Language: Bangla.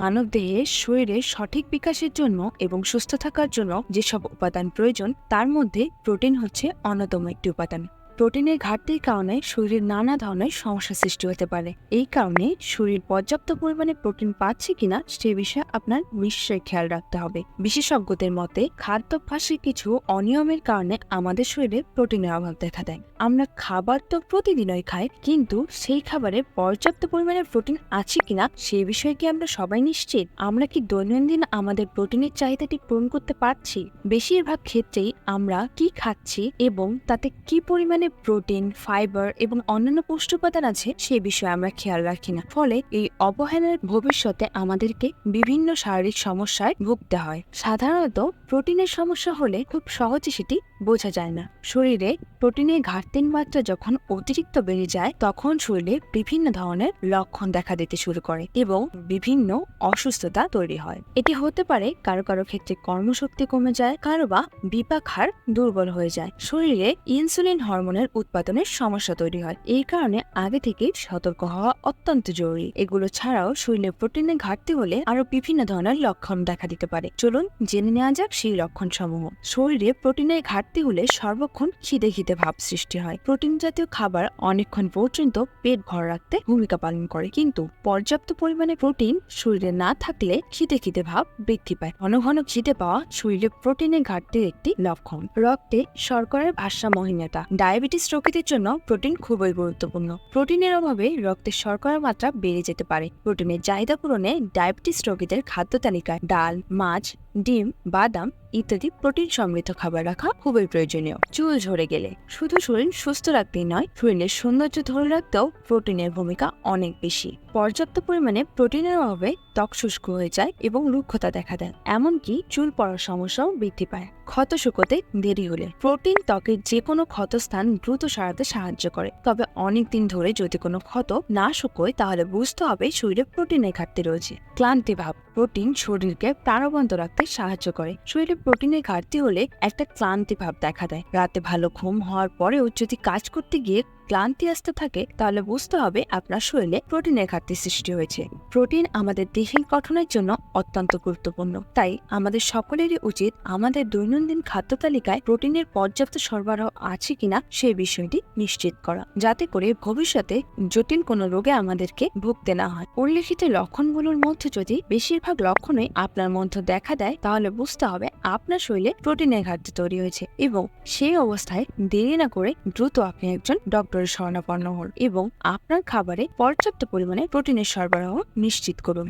মানবদেহে শরীরের সঠিক বিকাশের জন্য এবং সুস্থ থাকার জন্য যেসব উপাদান প্রয়োজন, তার মধ্যে প্রোটিন হচ্ছে অন্যতম একটি উপাদান। প্রোটিনের ঘাটতির কারণে শরীরের নানা ধরনের সমস্যা সৃষ্টি হতে পারে। এই কারণে শরীর পর্যাপ্ত পরিমাণে প্রোটিন পাচ্ছে কিনা সে বিষয়ে আপনার নিশ্চয়ই খেয়াল রাখতে হবে। বিশেষজ্ঞদের মতে, খাদ্যাভ্যাসে কিছু অনিয়মের কারণে আমাদের শরীরে প্রোটিনের অভাব দেখা দেয়। আমরা খাবার তো প্রতিদিনই খাই, কিন্তু সেই খাবারে পর্যাপ্ত পরিমাণে প্রোটিন আছে কিনা সে বিষয়ে কি আমরা সবাই নিশ্চিত? আমরা কি দৈনন্দিন আমাদের প্রোটিনের চাহিদাটি পূরণ করতে পারছি? বেশিরভাগ ক্ষেত্রেই আমরা কি খাচ্ছি এবং তাতে কি পরিমাণে প্রোটিন ফাইবার এবং অন্যান্য পুষ্টি উপাদান আছে, সে বিষয়ে আমরা খেয়াল রাখি না। ফলে এই অবহেলার ভবিষ্যতে আমাদেরকে বিভিন্ন শারীরিক সমস্যায় ভুগতে হয়। সাধারণত প্রোটিনের সমস্যা হলে খুব সহজে সেটি বোঝা যায় না। শরীরে প্রোটিনের ঘাটতির মাত্রা যখন অতিরিক্ত বেড়ে যায়, তখন শরীরে বিভিন্ন ধরনের লক্ষণ দেখা দিতে শুরু করে এবং বিভিন্ন অসুস্থতা তৈরি হয়। এটি হতে পারে কারও কারও ক্ষেত্রে কর্মশক্তি কমে যায়, কারও বা বিপাক হার দুর্বল হয়ে যায়। শরীরে ইনসুলিন হরমোনের উৎপাদনের সমস্যা তৈরি হয়। এই কারণে আগে থেকে সতর্ক হওয়া অত্যন্ত জরুরি। এগুলো ছাড়াও শরীরে প্রোটিনের ঘাটতি হলে আরও বিভিন্ন ধরনের লক্ষণ দেখা দিতে পারে। চলুন জেনে নেওয়া যাক সেই লক্ষণ সমূহ শরীরে প্রোটিনের ঘাটতি হলে সর্বক্ষণ খিদে খিদে ভাব সৃষ্টি হয়। প্রোটিন জাতীয় খাবার অনেকক্ষণ পর্যন্ত পেট ভর রাখতে ভূমিকা পালন করে। কিন্তু পর্যাপ্ত পরিমাণে প্রোটিন শরীরে না থাকলে খিদে খিদে ভাব বৃদ্ধি পায়। ঘন ঘন খিদে পাওয়া শরীরে প্রোটিনের ঘাটতির একটি লক্ষণ। রক্তে শর্করার ভারসাম্যহীনতা। ডায়াবেটিস রোগীদের জন্য প্রোটিন খুবই গুরুত্বপূর্ণ। প্রোটিনের অভাবে রক্তে শর্করার মাত্রা বেড়ে যেতে পারে। প্রোটিনের চাহিদা পূরণে ডায়াবেটিস রোগীদের খাদ্য তালিকায় ডাল, মাছ ডিম, বাদাম ইত্যাদি প্রোটিন সমৃদ্ধ খাবার রাখা খুবই প্রয়োজনীয়। চুল ঝরে গেলে শুধু শরীর সুস্থ রাখতেই নয়, শরীরের সৌন্দর্য ধরে রাখতেও প্রোটিনের ভূমিকা অনেক বেশি। পর্যাপ্ত পরিমাণে প্রোটিনের অভাবে ত্বক শুষ্ক হয়ে যায় এবং রুক্ষতা দেখা দেয়, এমনকি চুল পড়ার সমস্যাও বৃদ্ধি পায়। ক্ষত শুকোতে দেরি হলে প্রোটিন ত্বকের যে কোনো ক্ষতস্থান দ্রুত সারাতে সাহায্য করে। তবে অনেক দিন ধরে যদি কোনো ক্ষত না শুকোয়, তাহলে বুঝতে হবে শরীরে প্রোটিনের ঘাটতি রয়েছে। ক্লান্তি ভাব, প্রোটিন শরীরকে প্রাণবন্ত রাখতে সাহায্য করে। শরীরে প্রোটিনের ঘাটতি হলে একটা ক্লান্তি ভাব দেখা দেয়। রাতে ভালো ঘুম হওয়ার পরেও যদি কাজ করতে গিয়ে ক্লান্তি আসতে থাকে, তাহলে বুঝতে হবে আপনার শরীরে প্রোটিনের ঘাটতি সৃষ্টি হয়েছে। প্রোটিন আমাদের দেহের গঠনের জন্য অত্যন্ত গুরুত্বপূর্ণ। তাই আমাদের সকলেরই উচিত আমাদের দৈনন্দিন খাদ্য তালিকায় প্রোটিনের পর্যাপ্ত সরবরাহ আছে কিনা সেই বিষয়টি নিশ্চিত করা, যাতে করে ভবিষ্যতে জটিল কোনো রোগে আমাদেরকে ভুগতে না হয়। উল্লেখিত লক্ষণগুলোর মধ্যে যদি বেশিরভাগ লক্ষণই আপনার মধ্যে দেখা দেয়, তাহলে বুঝতে হবে আপনার শরীরে প্রোটিনের ঘাটতি তৈরি হয়েছে এবং সেই অবস্থায় দেরি না করে দ্রুত আপনি একজন ডক্টরের শরণাপন্ন হন এবং আপনার খাবারে পর্যাপ্ত পরিমাণে প্রোটিনের সরবরাহ নিশ্চিত করুন।